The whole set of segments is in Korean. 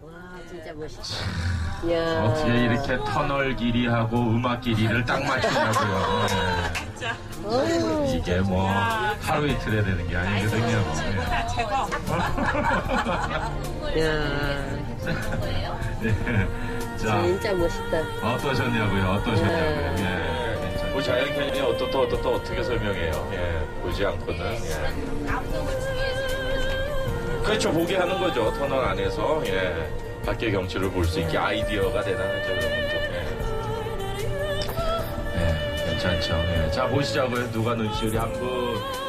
와 진짜 멋있다. 이야. 어떻게 이렇게 터널 길이하고 음악 길이를 딱 맞추냐고요. 이게 뭐 하루 이틀 해야 되는 게 아니거든요. 다 제거. 이야. 네. 자, 진짜 멋있다. 어떠셨냐고요? 어떠셨냐고요? 예. 뭐 자연 캐년이 어떻다 어떻다 어떻게 설명해요? 예. 보지 않고는. 예. 그렇죠. 보게 하는 거죠. 터널 안에서. 예. 밖의 경치를 볼 수 있게 아이디어가 대단하죠. 그런 것도. 예. 예. 괜찮죠. 예. 자, 보시자고요. 누가 눈시울이 한 분.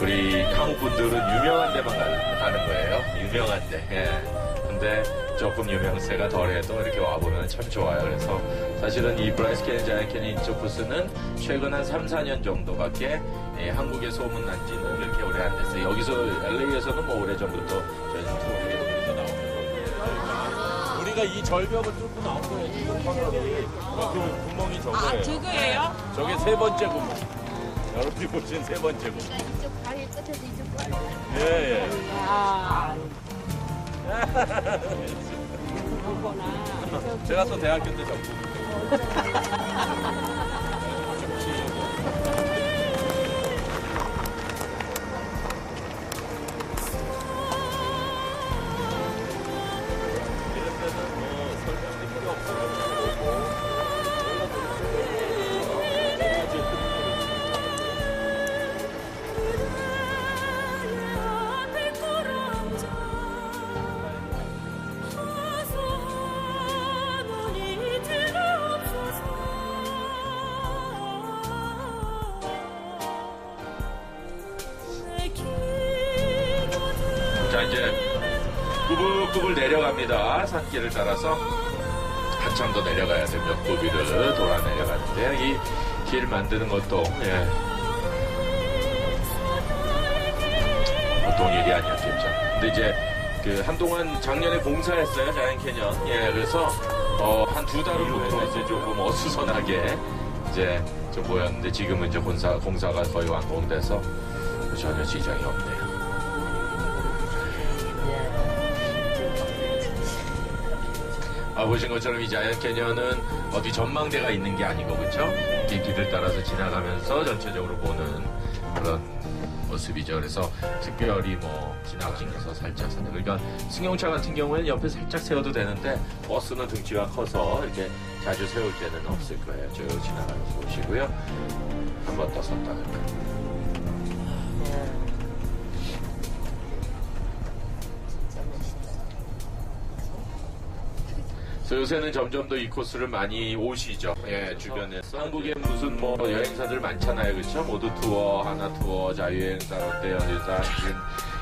우리 한국 분들은 유명한 데만 가- 가는 거예요. 유명한 데. 예. 근데 조금 유명세가 덜해도 이렇게 와보면 참 좋아요. 그래서 사실은 이 브라이스 캐년 자이언 캐년 이쪽 부스는 최근 한 3, 4년 정도밖에 예, 한국에 소문난 지는 그렇게 오래 안 됐어요. 여기서 LA에서는 뭐 오래 전부터 저희 투어에서 나오는 우리가 이 절벽을 뚫고 나온 거예요. 지금 터널이. 그 구멍이 저거예요. 아, 저거예요? 저게 세 번째 구멍. 여러분이 보신 세 번째 구멍. 예, 예. 아, 제가 또 대학교 때 전부. 꾸불꾸불 내려갑니다. 산길을 따라서 한참 더 내려가야 됩니다. 고비를 돌아 내려가는데 이 길 만드는 것도 예. 보통 일이 아니었겠죠. 근데 이제 그 한동안 작년에 공사했어요 자연 캐년. 예, 그래서 어, 한 두달 후부터 이제 조금 어수선하게 이제 좀 보였는데 지금은 이제 공사 공사가 거의 완공돼서 전혀 지장이 없네요. 아, 보신 것처럼 이 자이언 캐년은 어디 전망대가 있는 게 아니고 그렇죠? 길을 따라서 지나가면서 전체적으로 보는 그런 모습이죠. 그래서 특별히 뭐 지나가면서 살짝 사는 그러니까 승용차 같은 경우에는 옆에 살짝 세워도 되는데 버스는 등치가 커서 이렇게 자주 세울 때는 없을 거예요. 쭉 지나가면서 보시고요. 한 번 더 섰다 갈 요새는 점점 더 이 코스를 많이 오시죠. 예, 주변에서. 한국에 무슨 뭐 여행사들 많잖아요. 그렇죠? 모두 투어, 하나 투어, 자유여행사, 롯데여행사,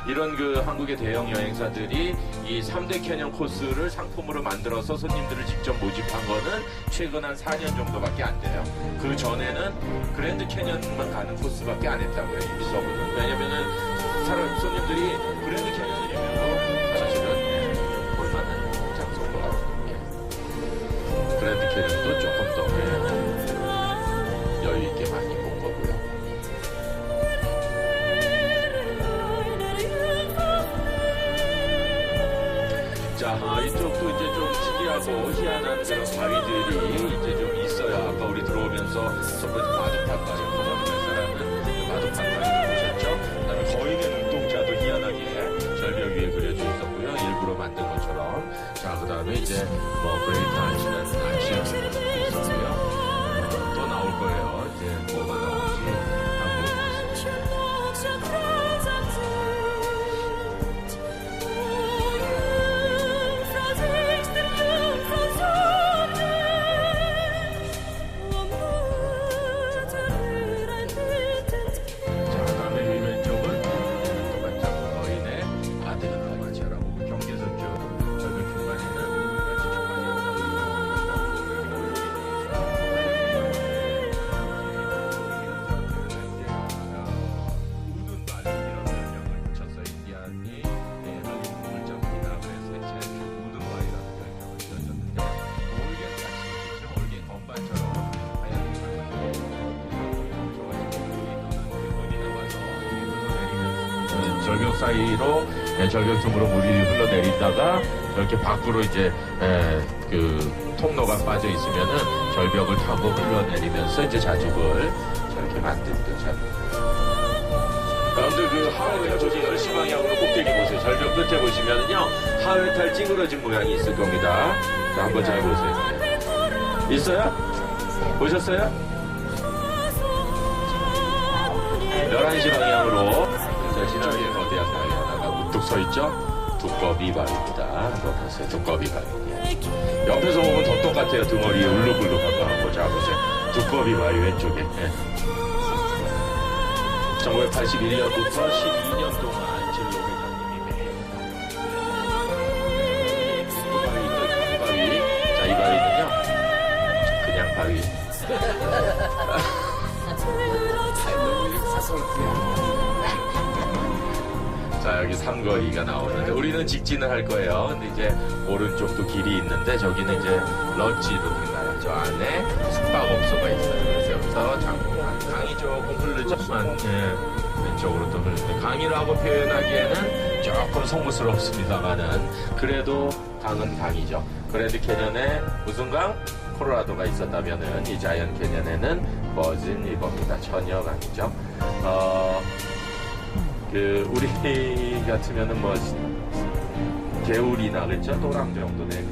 이런 그 한국의 대형 여행사들이 이 3대 캐년 코스를 상품으로 만들어서 손님들을 직접 모집한 거는 최근 한 4년 정도밖에 안 돼요. 그 전에는 그랜드 캐년만 가는 코스밖에 안 했다고요. 이 서브는. 왜냐면은 사람, 손님들이 그랜드 캐년 자, 아, 이쪽도 이제 좀 특이하고 희한한 그런 바위들이 이제 좀 있어요. 아까 우리 들어오면서 첫 번째 마두판까지 거저면서라는 마두판까지 보셨죠? 그다음에 거인의 눈동자도 희한하게 절벽 위에 그려져 있었고요. 일부러 만든 것처럼. 자, 그다음에 이제 뭐 모습도 있었고요. 어, 또 나올 거예요. 이제 뭐가 나올지 절벽 사이로 예, 절벽 틈으로 물이 흘러내리다가 이렇게 밖으로 이제 예, 그 통로가 빠져 있으면은 절벽을 타고 흘러내리면서 이제 자죽을 저렇게. 자죽. 여러분들 그 하회탈 저기 10시 방향으로 꼭대기 보세요. 절벽 끝에 보시면은요 하회탈 찌그러진 모양이 있을 겁니다. 자, 한번 잘 보세요. 네. 있어요? 보셨어요? 11시 방향으로 자, 신화의 거대한 바위 하나가 우뚝 서 있죠? 두꺼비 바위입니다. 보세요. 두꺼비 바위. 옆에서 보면 더 똑같아요. 등어리 울룩울룩한 거 한번 자 보세요. 두꺼비 바위 왼쪽에. 예. 1981년부터 12년 동안 진로 회장님이 매일 바위 있죠, 바위. 자, 이 바위는요, 그냥 바위. 자, 여기 삼거리가 나오는데, 우리는 직진을 할 거예요. 근데 이제, 오른쪽도 길이 있는데, 저기는 이제, 런치로 들어가요. 저 안에 숙박업소가 있어요. 그래서 여기서 장관, 강이 조금 흐르지만, 예, 왼쪽으로 또 흐르는데, 강이라고 표현하기에는 조금 송구스럽습니다만은, 그래도 강은 강이죠. 그래도 캐년에 무슨 강? 코로라도가 있었다면은, 이 자이언 캐년에는 머진 리버입니다. 처녀강이죠. 어, 그 우리 같으면은 뭐 개울이나 그렇죠? 또랑 정도 이제